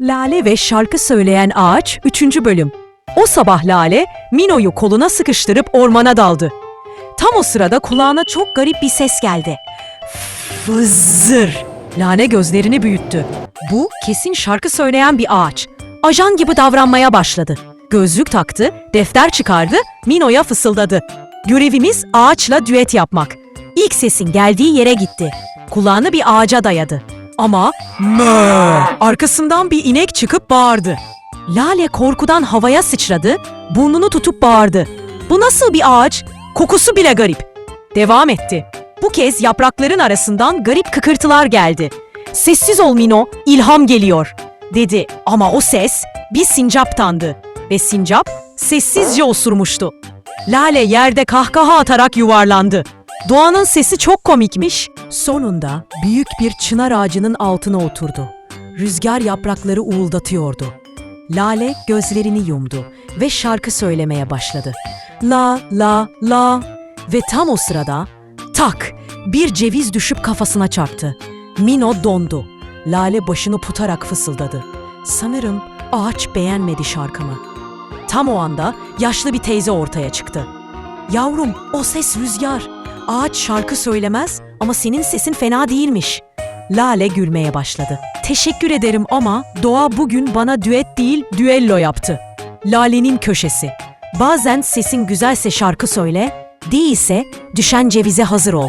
Lale ve şarkı söyleyen ağaç 3. bölüm. O sabah Lale, Mino'yu koluna sıkıştırıp ormana daldı. Tam o sırada kulağına çok garip bir ses geldi. Fızır. Lale gözlerini büyüttü. Bu kesin şarkı söyleyen bir ağaç. Ajan gibi davranmaya başladı. Gözlük taktı, defter çıkardı, Mino'ya fısıldadı. Görevimiz ağaçla düet yapmak. İlk sesin geldiği yere gitti. Kulağını bir ağaca dayadı. Ama mö! Arkasından bir inek çıkıp bağırdı. Lale korkudan havaya sıçradı, burnunu tutup bağırdı. Bu nasıl bir ağaç? Kokusu bile garip. Devam etti. Bu kez yaprakların arasından garip kıkırtılar geldi. Sessiz ol Mino, ilham geliyor, dedi. Ama o ses bir sincaptandı. Ve sincap sessizce osurmuştu. Lale yerde kahkaha atarak yuvarlandı. Doğanın sesi çok komikmiş. Sonunda büyük bir çınar ağacının altına oturdu. Rüzgar yaprakları uğuldatıyordu. Lale gözlerini yumdu ve şarkı söylemeye başladı. La la la ve tam o sırada tak bir ceviz düşüp kafasına çarptı. Mino dondu. Lale başını putarak fısıldadı. Sanırım ağaç beğenmedi şarkımı. Tam o anda yaşlı bir teyze ortaya çıktı. Yavrum o ses rüzgar. Ağaç şarkı söylemez ama senin sesin fena değilmiş. Lale gülmeye başladı. Teşekkür ederim ama doğa bugün bana düet değil düello yaptı. Lale'nin köşesi. Bazen sesin güzelse şarkı söyle, değilse düşen cevize hazır ol.